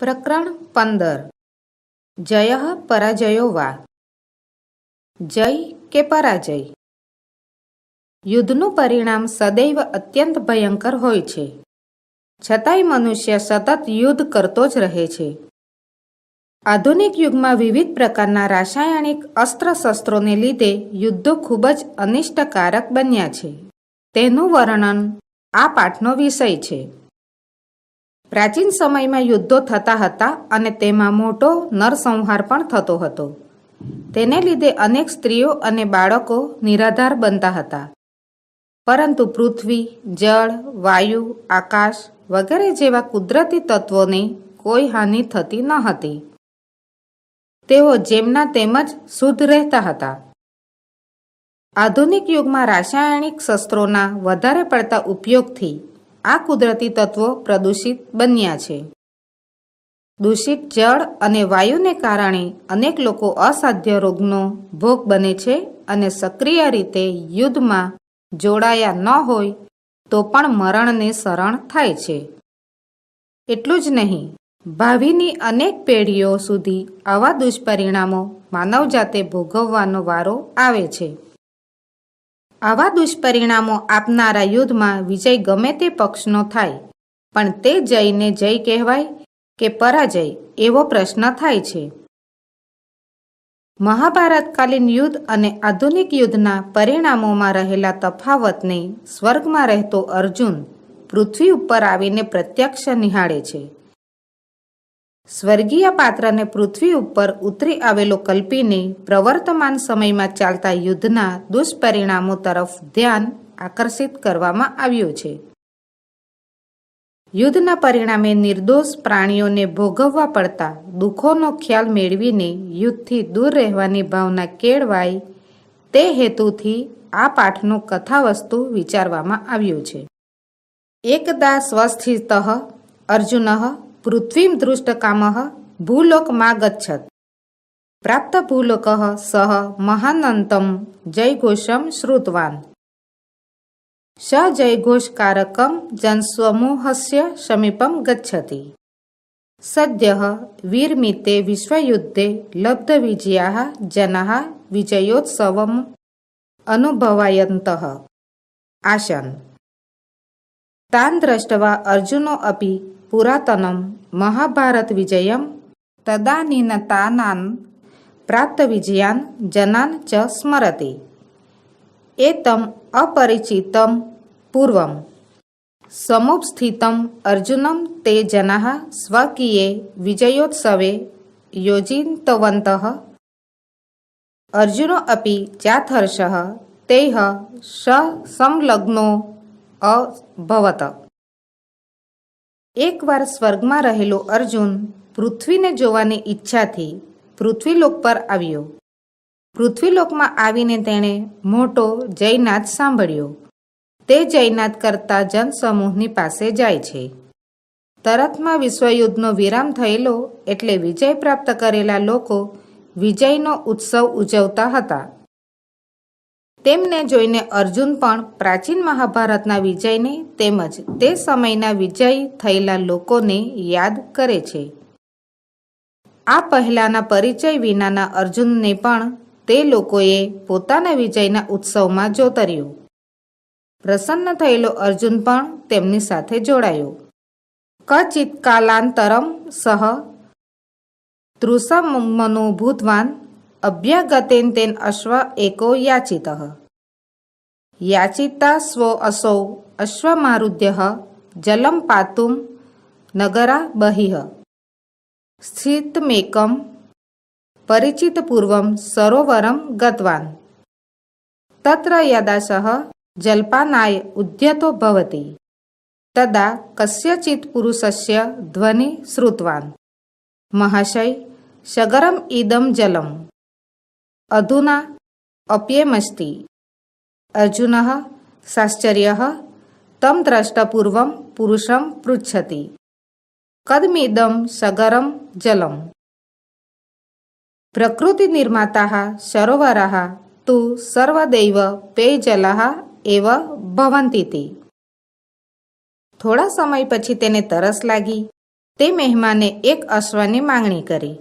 પ્રકરણ પંદર. જય પરાજયો વા. જય કે પરાજય. યુદ્ધનું પરિણામ સદૈવ અત્યંત ભયંકર હોય છે. છતાંય મનુષ્ય સતત યુદ્ધ કરતો જ રહે છે. આધુનિક યુગમાં વિવિધ પ્રકારના રાસાયણિક અસ્ત્ર-શસ્ત્રોને લીધે યુદ્ધો ખૂબ જ અનિષ્ટકારક બન્યા છે. તેનું વર્ણન આ પાઠનો વિષય છે. પ્રાચીન સમયમાં યુદ્ધો થતા હતા અને તેમાં મોટો નરસંહાર પણ થતો હતો. તેને લીધે અનેક સ્ત્રીઓ અને બાળકો નિરાધાર બનતા હતા. પરંતુ પૃથ્વી, જળ, વાયુ, આકાશ વગેરે જેવા કુદરતી તત્વોને કોઈ હાનિ થતી ન હતી. તેઓ જેમના તેમજ શુદ્ધ રહેતા હતા. આધુનિક યુગમાં રાસાયણિક શસ્ત્રોના વધારે પડતા ઉપયોગથી આ કુદરતી તત્વો પ્રદૂષિત બન્યા છે. દૂષિત જળ અને વાયુને કારણે અનેક લોકો અસાધ્ય રોગનો ભોગ બને છે અને સક્રિય રીતે યુદ્ધમાં જોડાયા ન હોય તો પણ મરણને શરણ થાય છે. એટલું જ નહીં, ભાવિની અનેક પેઢીઓ સુધી આવા દુષ્પરિણામો માનવજાતે ભોગવવાનો વારો આવે છે. આવા દુષ્પરિણામો આપનારા યુદ્ધમાં વિજય ગમે તે પક્ષનો થાય. પણ તે જયને જય કહેવાય કે પરાજય એવો પ્રશ્ન થાય છે. મહાભારતકાલીન યુદ્ધ અને આધુનિક યુદ્ધના પરિણામોમાં રહેલા તફાવતને સ્વર્ગમાં રહેતો અર્જુન પૃથ્વી ઉપર આવીને પ્રત્યક્ષ નિહાળે છે. સ્વર્ગીય પાત્રને પૃથ્વી ઉપર ઉતરી આવેલો કલ્પીને પ્રવર્તમાન સમયમાં ચાલતા યુદ્ધના દુષ્પરિણામો તરફ ધ્યાન આકર્ષિત કરવામાં આવ્યું છે. યુદ્ધના પરિણામે નિર્દોષ પ્રાણીઓને ભોગવવા પડતા દુઃખોનો ખ્યાલ મેળવીને યુદ્ધથી દૂર રહેવાની ભાવના કેળવાય તે હેતુથી આ પાઠનું કથાવસ્તુ વિચારવામાં આવ્યું છે. એકદા સ્વસ્થિત અર્જુન પૃથ્વીમ દૃષ્ટકામ ભૂલોકમાં ગચ્છત પ્રાપ્ત ભૂલોક સહ મહાનંતમ જયઘોષમ શ્રુતવાન સ જયઘોષકારકમ જનસ્વમૂહસ્ય સમીપમ ગચ્છતિ સદ્ય વીરમિતે વિશ્વયુદ્ધે લબ્ધવિજયા જના વિજયોત્સવમ અનુભવાયંત આસન તાન દ્રષ્ટવા અર્જુનો અપી પુરાતનમ મહાભારત વિજયમ તદાનીનતાનાન પ્રાપ્ત વિજયાન જનાન ચ સ્મરતિ એતમ અપરિચિતમ પૂર્વમ સમુપસ્થિતમ અર્જુનમ તે જના સ્વકીયે વિજયોત્સવે યોજિતવંત અર્જુનો અપી ચાથર્ષः તૈઃ સ સંલગ્નો અભવત એકવાર સ્વર્ગમાં રહેલો અર્જુન પૃથ્વીને જોવાની ઈચ્છાથી પૃથ્વીલોક પર આવ્યો. પૃથ્વીલોકમાં આવીને તેણે મોટો જયનાથ સાંભળ્યો. તે જયનાથ કરતા જનસમૂહની પાસે જાય છે. તરતમાં વિશ્વયુદ્ધનો વિરામ થયેલો એટલે વિજય પ્રાપ્ત કરેલા લોકો વિજયનો ઉત્સવ ઉજવતા હતા. તેમને જોઈને અર્જુન પણ પ્રાચીન મહાભારતના વિજયને તેમજ તે સમયના વિજય થયેલા લોકોને યાદ કરે છે. આ પહેલાના પરિચય વિનાના અર્જુનને પણ તે લોકોએ પોતાના વિજયના ઉત્સવમાં જોતર્યો. પ્રસન્ન થયેલો અર્જુન પણ તેમની સાથે જોડાયો. કચિત કાલાંતરમ સહ તૃષમનુભૂતવાન અભ્યાગતેન તેન અશ્વ એકો યાચિત. યાચિતા સ્વ અસૌ અશ્વમારુદ્ય જલમ પાતુમ નગરા બહિહ સ્થિતમેકમ પરિચિતપૂર્વમ સરોવરમ ગતવાન. તત્ર યદાશ જલ્પાનાય ઉદ્યતો ભવતી. તદા કસ્યચિત પુરુષસ્ય ધ્વનિ શ્રુતવાન. મહાશય સગરમ ઇદમ જલમ. અધુના અપ્યેમસ્તિ અર્જુન સાશ્ચર્ય તમ દ્રષ્ટપૂર્વ પુરુષમ પૃચ્છતિ કદમિદમ સગરમ જલમ પ્રકૃતિ નિર્માતા સરોવરા તુ સર્વદૈવ પેયજલ એવ ભવંતી થોડા સમય પછી તેને તરસ લાગી તે મહેમાને એક અશ્વની માંગણી કરી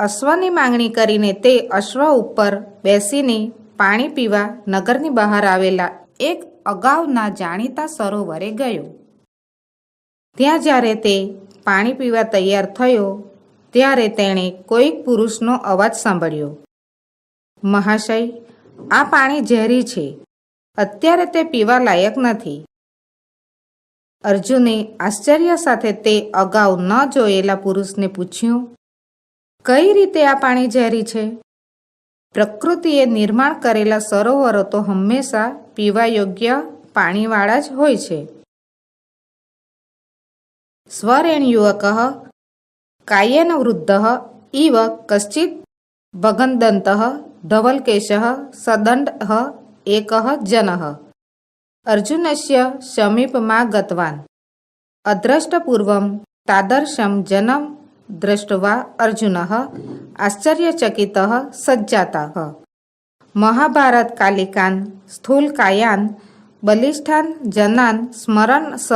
અશ્વની માંગણી કરીને તે અશ્વ ઉપર બેસીને પાણી પીવા નગરની બહાર આવેલા એક અગાઉના જાણીતા સરોવરે ગયો. ત્યાં જ્યારે તે પાણી પીવા તૈયાર થયો, ત્યારે તેણે કોઈક પુરુષનો અવાજ સાંભળ્યો. મહાશય, આ પાણી ઝેરી છે. અત્યારે તે પીવા લાયક નથી. અર્જુને આશ્ચર્ય સાથે તે અગાઉ ન જોયેલા પુરુષને પૂછ્યું કઈ રીતે આ પાણી ઝેરી છે? પ્રકૃતિએ નિર્માણ કરેલા સરોવરો તો હંમેશા પીવા યોગ્ય પાણીવાળા જ હોય છે. સ્વરેણ યુવક કાયેન વૃદ્ધ ઇવ કશ્ચિત, ભગંદંત, ધવલકેશ, સદંડ, એક જન. અર્જુનસ્ય સમીપમાં ગતવાન. અદ્રષ્ટપૂર્વમ, તાદર્શમ જનમ દ્રષ્ટવા અર્જુન આશ્ચર્યચકિત સજ્જાતા મહાભારત કાલિકાન સ્થૂલકાયાન બલિષ્ઠાન જનાન સ્મરન સ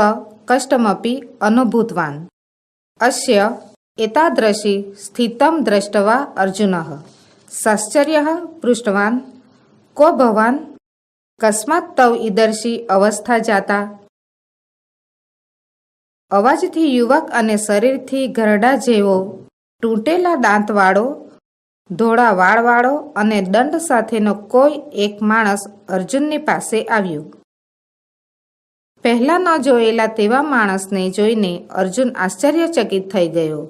કષ્ટમપી અનુભૂતવાન અસ્ય એતાદૃશી સ્થિતમ દ્રષ્ટવા અર્જુન સાશ્ચર્ય પૃષ્ટવાન કો ભવાન કસ્માત તવ ઈદર્શી અવસ્થા જાતા અવાજથી યુવક અને શરીરથી ઘરડા જેવો તૂટેલા દાંતવાળો ધોળા વાળવાળો અને દંડ સાથેનો કોઈ એક માણસ અર્જુનની પાસે આવ્યો. પહેલા ન જોયેલા તેવા માણસને જોઈને અર્જુન આશ્ચર્યચકિત થઈ ગયો.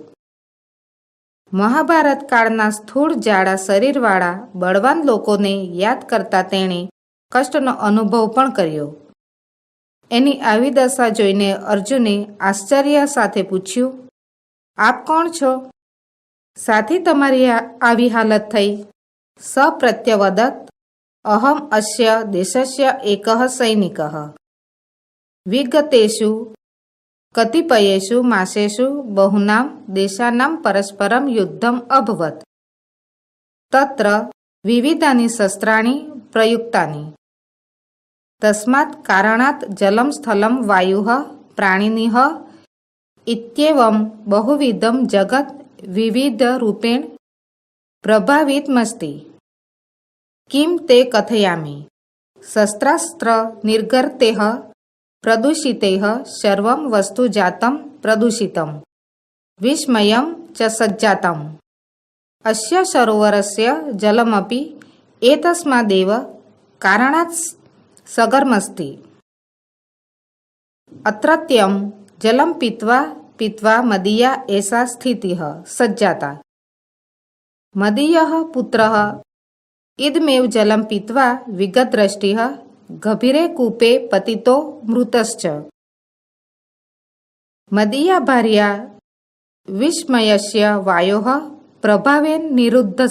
મહાભારત કાળના સ્થૂળ જાડા શરીરવાળા બળવાન લોકોને યાદ કરતા તેણે કષ્ટનો અનુભવ પણ કર્યો. એની આવી દશા જોઈને અર્જુને આશ્ચર્ય સાથે પૂછ્યું, આપ કોણ છો? સાથી તમારી આવી હાલત થઈ. સપ્રત્યવદત અહમ અસ્ય દેશસ્ય એક સૈનિક. વિગતેષુ. કતિપયેષુ માસેષુ બહુનામ દેશાનામ પરસ્પરમ યુદ્ધમ અભવત. તત્ર વિવિધાની શસ્ત્રાણી પ્રયુક્તાની. તસ્માત કારણાત જલમ સ્થલમ વાયુ પ્રાણીનિહ ઇત્યેવમ બહુવિધમ જગત વિવિધ રૂપેણ પ્રભાવિતમસ્તિ કિમ તે કથયામિ શસ્ત્રાસ્ત્ર નિર્ગર્તે પ્રદૂષિતે સર્વમ વસ્તુ જાતમ પ્રદૂષિતમ વિસ્મયમ ચ સજ્જાતમ અસ્ય સરોવરસ્ય જલમપી એતસ્માદેવ કારણાत् સગર્મસ્તિ अत्रत्यं જલમ पीत्वा पीत्वा મદીયા एषा स्थितिः સજ્જાતા मदीयः पुत्रः ઇદમેવ જલમ पीत्वा विगतदृष्टिः ગભીરે કૂપે પતિતો મૃતશ્ચ મદીયા ભાર્યા विस्मयस्य वायोः પ્રભાવેન નિરુદ્ધ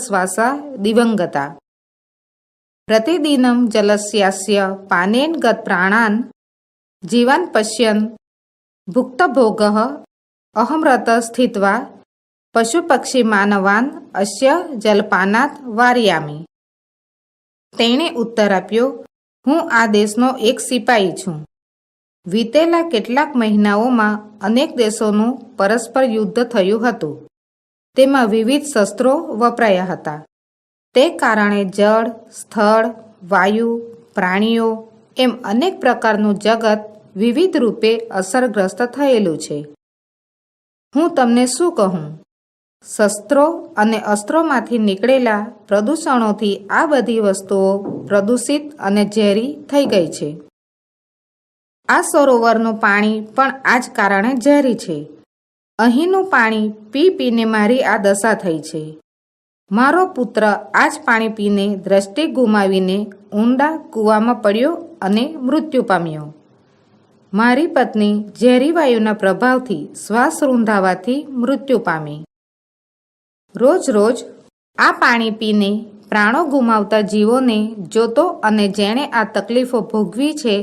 दिवङ्गता। પ્રતિદિનમ જલસ્યાસ્ય પાનેન ગત પ્રાણાન જીવાન પશ્યન ભુક્તભોગ અહમરત સ્થિત્વા પશુપક્ષી માનવાન અશ્ય જલપાનાત વાર્યામી તેણે ઉત્તર આપ્યો હું આ દેશનો એક સિપાહી છું વીતેલા કેટલાક મહિનાઓમાં અનેક દેશોનું પરસ્પર યુદ્ધ થયું હતું તેમાં વિવિધ શસ્ત્રો વપરાયા હતા તે કારણે જળ, સ્થળ, વાયુ, પ્રાણીઓ એમ અનેક પ્રકારનું જગત વિવિધ રૂપે અસરગ્રસ્ત થયેલું છે. હું તમને શું કહું? શસ્ત્રો અને અસ્ત્રોમાંથી નીકળેલા પ્રદૂષણોથી આ બધી વસ્તુઓ પ્રદૂષિત અને ઝેરી થઈ ગઈ છે. આ સરોવરનું પાણી પણ આ જ કારણે ઝેરી છે. અહીંનું પાણી પી પીને મારી આ દશા થઈ છે. મારો પુત્ર આ જ પાણી પીને દ્રષ્ટિ ગુમાવીને ઊંડા કૂવામાં પડ્યો અને મૃત્યુ પામ્યો. મારી પત્ની ઝેરી વાયુના પ્રભાવથી શ્વાસ રૂંધાવાથી મૃત્યુ પામી. રોજ રોજ આ પાણી પીને પ્રાણો ગુમાવતા જીવોને જોતો અને જેણે આ તકલીફો ભોગવી છે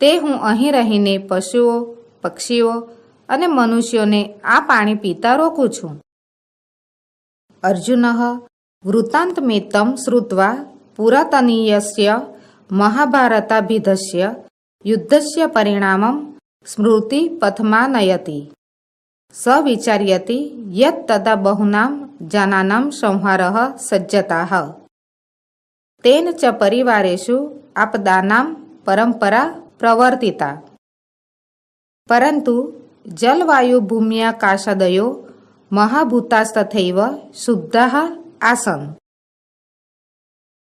તે હું અહીં રહીને પશુઓ, પક્ષીઓ અને મનુષ્યોને આ પાણી પીતા રોકું છું. અર્જુન વૃત્તાંતમેત્તમ શ્રુત્વા પુરાતનીયસ્ય મહાભારતાભિધસ્ય યુદ્ધસ્ય પરિણામમ સ્મૃતિ પથમા નયતિ સ વિચાર્યતિ યત તદા બહુનામ જનાનામ સંહારઃ સજ્જતા। તેન ચ પરિવારેશુ આપદાનામ પરંપરા પ્રવર્તિતા। પરંતુ જલવાયુ ભૂમ્યાકાશાદયો મહાભૂતાસ્તથૈવ શુદ્ધ આસન.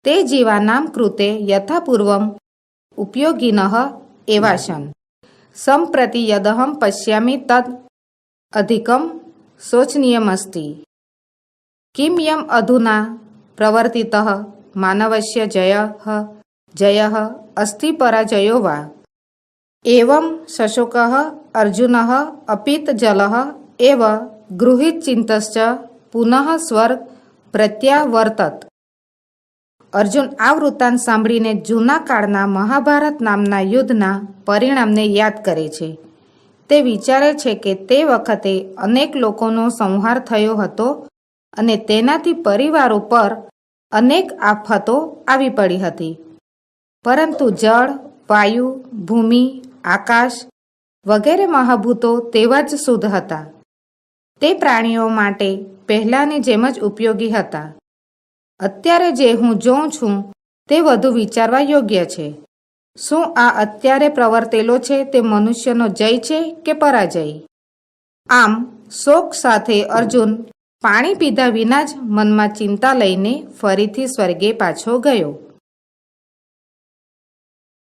તે જીવાનામ કૃતે યથાપૂર્વમ ઉપયોગિનઃ એવાસન. સંપ્રતિ યદહમ પશ્યામિ તદ અધિકમ શોચનીયમસ્તિ. કિમ યમ અધુના પ્રવર્તિત માનવસ્ય જય જય અસ્થિ પરાજયો વા. એવમ શશોક અર્જુન અપિત જલ એવ ગૃહીત ચિંતશ્ચ પુનઃ સ્વર્ગ પ્રત્યાવર્તત અર્જુન આ વૃત્તાંત સાંભળીને જૂના કાળના મહાભારત નામના યુદ્ધના પરિણામને યાદ કરે છે તે વિચારે છે કે તે વખતે અનેક લોકોનો સંહાર થયો હતો અને તેનાથી પરિવારો પર અનેક આફતો આવી પડી હતી પરંતુ જળ વાયુ ભૂમિ આકાશ વગેરે મહાભૂતો તેવા જ શુદ્ધ હતા તે પ્રાણીઓ માટે પહેલાંની જેમ જ ઉપયોગી હતા. અત્યારે જે હું જોઉં છું, તે વધુ વિચારવા યોગ્ય છે. શું આ અત્યારે પ્રવર્તેલો છે તે મનુષ્યનો જય છે કે પરાજય? આમ, શોક સાથે અર્જુન પાણી પીધા વિના જ મનમાં ચિંતા લઈને ફરીથી સ્વર્ગે પાછો ગયો.